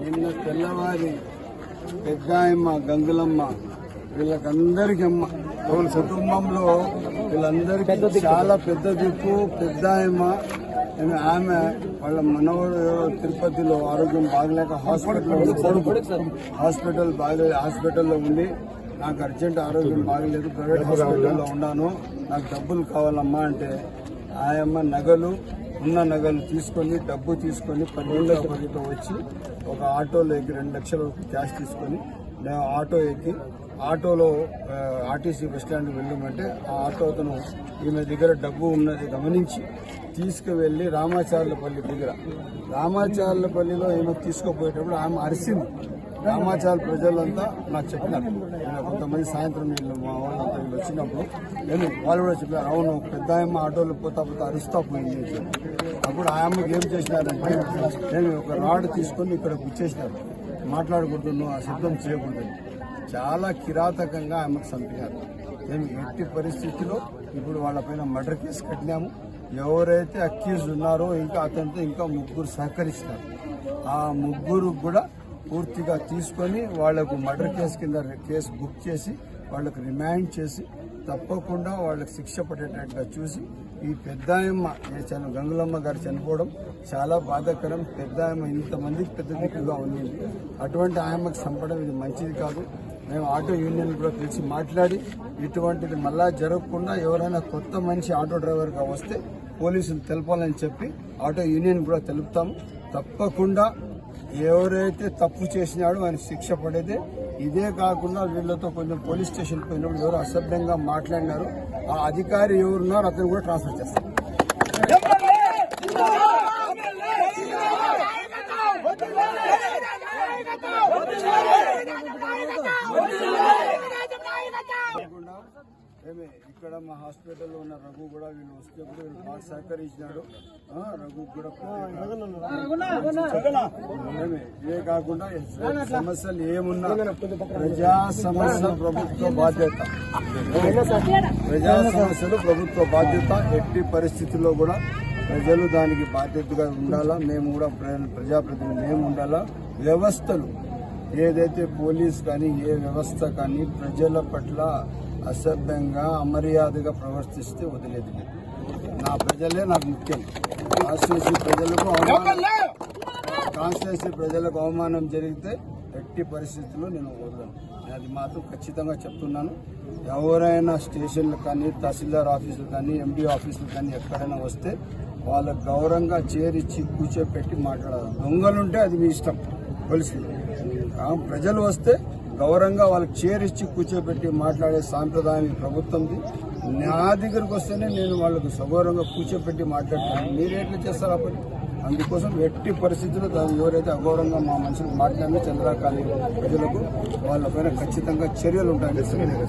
నిన్న తెల్లవారి పెద్దాయమ్మ గంగులమ్మ వీళ్ళకందరికి అమ్మ. వాళ్ళ కుటుంబంలో వీళ్ళందరికీ చాలా పెద్ద దిక్కు పెద్దాయమ్మ. ఆమె ఆమె వాళ్ళ మనవడు తిరుపతిలో ఆరోగ్యం బాగలేక హాస్పిటల్లో ఉంది. హాస్పిటల్ బాగలేదు హాస్పిటల్లో ఉంది నాకు అర్జెంట్ ఆరోగ్యం బాగలేదు ప్రైవేట్ హాస్పిటల్లో ఉన్నాను. నాకు డబ్బులు కావాలమ్మా అంటే ఆయమ్మ నగలు ఉన్న నగలు తీసుకొని డబ్బు తీసుకొని పన్నెండు పదితో వచ్చి ఒక ఆటోలో ఎక్కి రెండు లక్షలు క్యాష్ తీసుకొని నేను ఆటో ఎక్కి ఆటోలో ఆర్టీసీ బస్ స్టాండ్కి వెళ్ళమంటే ఆ ఆటో అతను ఈమె దగ్గర డబ్బు ఉన్నది గమనించి తీసుకువెళ్ళి రామాచార్లపల్లి దగ్గర. రామాచార్లపల్లిలో ఈమె తీసుకుపోయేటప్పుడు ఆమె అరిసింది. రామాచార ప్రజలంతా నాకు చెప్పినారు. కొంతమంది సాయంత్రం వీళ్ళు మా వాళ్ళంతా వీళ్ళు వచ్చినప్పుడు నేను వాళ్ళు కూడా చెప్పారు అవును పెద్ద ఆయమ్మ ఆటోలో పోతా పోతా అరుస్తా పోయింది. అప్పుడు ఆ అమ్మకి ఏం చేసినారంటే నేను ఒక రాడ్ తీసుకొని ఇక్కడ గుచ్చేసినారు మాట్లాడకూడదు ఆ శబ్దం చేయకూడదు. చాలా కిరాతకంగా ఆమెకు చంపినారు మేము ఎట్టి పరిస్థితిలో ఇప్పుడు వాళ్ళపైన మర్డర్ కేసు కట్టినాము. ఎవరైతే అక్యూజ్ ఉన్నారో ఇంకా అతనితో ఇంకా ముగ్గురు సహకరిస్తారు. ఆ ముగ్గురు కూడా పూర్తిగా తీసుకొని వాళ్ళకు మర్డర్ కేసు కింద కేసు బుక్ చేసి వాళ్ళకు రిమాండ్ చేసి తప్పకుండా వాళ్ళకి శిక్ష పడేటట్టుగా చూసి ఈ పెద్దాయమ్మ చను గంగులమ్మ గారు చనిపోవడం చాలా బాధాకరం. పెద్దాయమ్మ ఇంతమందికి పెద్ద దిక్కుగా ఉంది అటువంటి ఆయమ్మకి చంపడం ఇది మంచిది కాదు. మేము ఆటో యూనియన్ కూడా పిలిచి మాట్లాడి ఇటువంటిది మళ్ళా జరగకుండా ఎవరైనా కొత్త మనిషి ఆటో డ్రైవర్గా వస్తే పోలీసులు తెలపాలని చెప్పి ఆటో యూనియన్ కూడా తెలుపుతాము. తప్పకుండా ఎవరైతే తప్పు చేసినాడో ఆయన శిక్ష పడేది. ఇదే కాకుండా వీళ్ళతో కొంచెం పోలీస్ స్టేషన్ పోయినప్పుడు ఎవరు అసభ్యంగా మాట్లాడినారు ఆ అధికారి ఎవరున్నారో అతను కూడా ట్రాన్స్ఫర్ చేస్తారు కాకుండా ఏమే ఇక్కడ మా హాస్పిటల్లో ఉన్న రఘు కూడా వీళ్ళు వస్తున్నప్పుడు వీళ్ళు బాగా సహకరించినాడు. రఘు కూడా ఏమే, ఇవే కాకుండా సమస్యలు ఏమున్నా ప్రజా సమస్య ప్రభుత్వ బాధ్యత. ప్రజా సమస్యలు ప్రభుత్వ బాధ్యత. ఎట్టి పరిస్థితుల్లో కూడా ప్రజలు దానికి బాధ్యతగా ఉండాలా? మేము కూడా ప్ర- ప్రజాప్రతినిధులు మేము ఉండాలా? వ్యవస్థలు ఏదైతే పోలీస్ కానీ ఏ వ్యవస్థ కానీ ప్రజల పట్ల అసభ్యంగా అమర్యాదగా ప్రవర్తిస్తే వదిలేదు నా ప్రజలే నాకు ముఖ్యం. కాన్స్టిట్యూన్సీ ప్రజలకు అవమానం కాన్స్టిట్యూన్సీ ప్రజలకు అవమానం జరిగితే ఎట్టి పరిస్థితుల్లో నేను వదలను. నేను అది మాత్రం ఖచ్చితంగా చెప్తున్నాను. ఎవరైనా స్టేషన్లు కానీ తహసీల్దార్ ఆఫీసులు కానీ ఎండీ ఆఫీసులు కానీ ఎక్కడైనా వస్తే వాళ్ళకు గౌరవంగా చేరిచ్చి కూర్చోపెట్టి మాట్లాడాలి. దొంగలుంటే అది మీ ఇష్టం. కలిసి ప్రజలు వస్తే గౌరవంగా వాళ్ళకి చేరిచ్చి కూర్చోబెట్టి మాట్లాడే సాంప్రదాయం ప్రభుత్వంది. నా దగ్గరకు వస్తేనే నేను వాళ్ళకు సగౌరవంగా కూర్చోబెట్టి మాట్లాడతాను. మీరేట్లు చేస్తారు ఆ అందుకోసం ఎట్టి పరిస్థితుల్లో దాన్ని ఎవరైతే అగౌరవంగా మా మనుషులకు మాట్లాడినా చంద్రకాళి ప్రజలకు వాళ్ళపైన ఖచ్చితంగా చర్యలు ఉంటాయని నేను